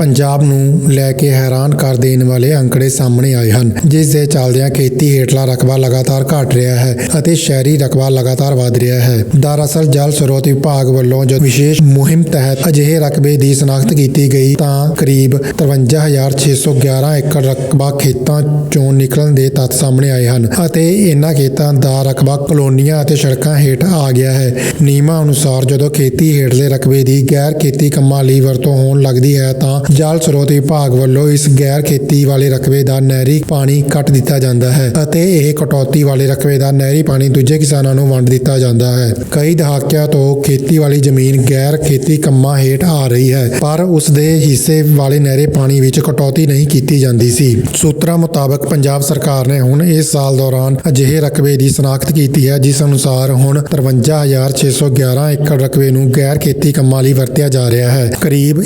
ਪੰਜਾਬ ਨੂੰ ਲੈ ਕੇ ਹੈਰਾਨ ਕਰ ਦੇਣ ਵਾਲੇ ਅੰਕੜੇ ਸਾਹਮਣੇ ਆਏ ਹਨ, ਜਿਸ ਦੇ ਚੱਲਦਿਆਂ ਖੇਤੀ ਹੇਠਲਾ ਰਕਬਾ ਲਗਾਤਾਰ ਘਟ ਰਿਹਾ ਹੈ ਅਤੇ ਸ਼ਹਿਰੀ ਰਕਬਾ ਲਗਾਤਾਰ ਵਧ ਰਿਹਾ ਹੈ। ਦਰਅਸਲ ਜਲ ਸਰੋਤ ਵਿਭਾਗ ਵੱਲੋਂ ਜੋ ਵਿਸ਼ੇਸ਼ ਮੁਹਿੰਮ ਤਹਿਤ ਅਜਿਹੇ ਰਕਬੇ ਦੀ ਸ਼ਨਾਖਤ ਕੀਤੀ ਗਈ ਤਾਂ ਕਰੀਬ 53611 ਏਕੜ ਰਕਬਾ ਖੇਤਾਂ ਚੋਂ ਨਿਕਲਣ ਦੇ ਤੱਥ ਸਾਹਮਣੇ ਆਏ ਹਨ ਅਤੇ ਇਹਨਾਂ ਖੇਤਾਂ ਦਾ ਰਕਬਾ ਕਲੋਨੀਆਂ ਅਤੇ ਸੜਕਾਂ ਹੇਠ ਆ ਗਿਆ ਹੈ। ਨਿਯਮਾਂ ਅਨੁਸਾਰ ਜਦੋਂ ਖੇਤੀ ਹੇਠਲੇ ਰਕਬੇ ਦੀ ਗੈਰ ਖੇਤੀ ਕੰਮਾਂ ਲਈ ਵਰਤੋਂ ਹੋਣ ਲੱਗਦੀ ਹੈ ਤਾਂ ਜਲ ਸਰੋਤ ਵਿਭਾਗ ਵੱਲੋਂ ਇਸ ਗੈਰ ਖੇਤੀ ਵਾਲੇ ਰਕਬੇ ਦਾ ਨਹਿਰੀ ਪਾਣੀ ਕੱਟ ਦਿੱਤਾ ਜਾਂਦਾ ਹੈ ਅਤੇ ਇਹ ਕਟੌਤੀ ਵਾਲੇ ਰਕਬੇ ਦਾ ਨਹਿਰੀ ਪਾਣੀ ਦੂਜੇ ਕਿਸਾਨਾਂ ਨੂੰ ਵੰਡ ਦਿੱਤਾ ਜਾਂਦਾ ਹੈ। ਕਈ ਦਹਾਕਿਆਂ ਤੋਂ ਖੇਤੀ ਵਾਲੀ ਜ਼ਮੀਨ ਗੈਰ ਖੇਤੀ ਕੰਮਾਂ ਹੇਠ ਆ ਰਹੀ ਹੈ, ਪਰ ਉਸ ਦੇ ਹਿੱਸੇ ਵਾਲੇ ਨਹਿਰੀ ਪਾਣੀ ਵਿੱਚ ਕਟੌਤੀ ਨਹੀਂ ਕੀਤੀ ਜਾਂਦੀ ਸੀ। ਸੂਤਰਾਂ ਮੁਤਾਬਕ ਪੰਜਾਬ ਸਰਕਾਰ ਨੇ ਹੁਣ ਇਸ ਸਾਲ ਦੌਰਾਨ ਅਜਿਹੇ ਰਕਬੇ ਦੀ ਸ਼ਨਾਖਤ ਕੀਤੀ ਹੈ, ਜਿਸ ਅਨੁਸਾਰ ਹੁਣ 53611 ਏਕੜ ਰਕਬੇ ਨੂੰ ਗੈਰ ਖੇਤੀ ਕੰਮਾਂ ਲਈ ਵਰਤਿਆ ਜਾ ਰਿਹਾ ਹੈ। ਕਰੀਬ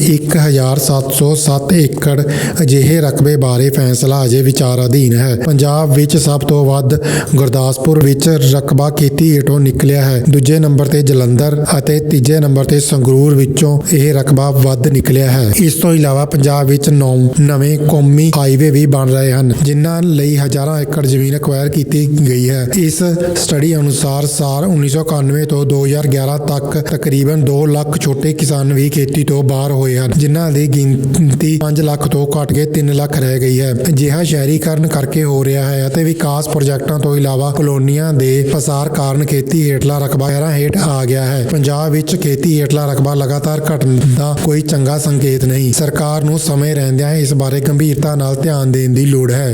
1707 ਏਕੜ ਅਜਿਹੇ ਰਕਬੇ ਬਾਰੇ ਫੈਸਲਾ ਅਜੇ ਵਿਚਾਰ ਅਧੀਨ ਹੈ। ਪੰਜਾਬ ਵਿੱਚ ਸਭ ਤੋਂ ਵੱਧ ਗੁਰਦਾਸਪੁਰ ਵਿੱਚ ਰਕਬਾ ਖੇਤੀ ਹੇਠੋਂ ਨਿਕਲਿਆ ਹੈ। ਦੂਜੇ ਨੰਬਰ ਤੇ ਜਲੰਧਰ ਅਤੇ ਤੀਜੇ ਨੰਬਰ ਤੇ ਸੰਗਰੂਰ ਵਿੱਚੋਂ ਇਹ ਰਕਬਾ ਵੱਧ ਨਿਕਲਿਆ ਹੈ। ਇਸ ਤੋਂ ਇਲਾਵਾ ਪੰਜਾਬ ਵਿੱਚ ਨੌ ਨਵੇਂ ਕੌਮੀ ਹਾਈਵੇ ਵੀ ਬਣ ਰਹੇ ਹਨ, ਜਿਨ੍ਹਾਂ ਲਈ ਹਜ਼ਾਰਾਂ ਏਕੜ ਜ਼ਮੀਨ ਅਕਵਾਇਰ ਕੀਤੀ ਗਈ ਹੈ। ਇਸ ਸਟੱਡੀ ਅਨੁਸਾਰ ਸਾਲ 1991 ਤੋਂ 2011 ਤੱਕ ਤਕਰੀਬਨ 2 ਲੱਖ ਛੋਟੇ ਕਿਸਾਨ ਵੀ ਖੇਤੀ ਤੋਂ ਬਾਹਰ ਹੋਏ ਹਨ, ਜਿਨ੍ਹਾਂ ਦੀ ਗਿਣਤੀ 5 ਲੱਖ ਤੋਂ ਘਟ ਕੇ 3 ਲੱਖ ਰਹਿ ਗਈ ਹੈ। ਅਜਿਹਾ ਸ਼ਹਿਰੀਕਰਨ ਕਰਕੇ ਹੋ ਰਿਹਾ ਹੈ ਅਤੇ ਵਿਕਾਸ ਪ੍ਰੋਜੈਕਟਾਂ ਤੋਂ ਇਲਾਵਾ ਕਲੋਨੀਆਂ ਦੇ ਪਸਾਰ ਕਾਰਨ ਖੇਤੀ ਹੇਠਲਾ ਰਕਬਾ ਸ਼ਹਿਰਾਂ ਹੇਠ ਆ ਗਿਆ ਹੈ। ਪੰਜਾਬ ਵਿੱਚ ਖੇਤੀ ਹੇਠਲਾ ਰਕਬਾ ਲਗਾਤਾਰ ਘਟਣ ਦਾ ਕੋਈ ਚੰਗਾ ਸੰਕੇਤ ਨਹੀਂ। ਸਰਕਾਰ ਨੂੰ ਸਮੇਂ ਰਹਿੰਦਿਆਂ ਇਸ ਬਾਰੇ ਗੰਭੀਰਤਾ ਨਾਲ ਧਿਆਨ ਦੇਣ ਦੀ ਲੋੜ ਹੈ।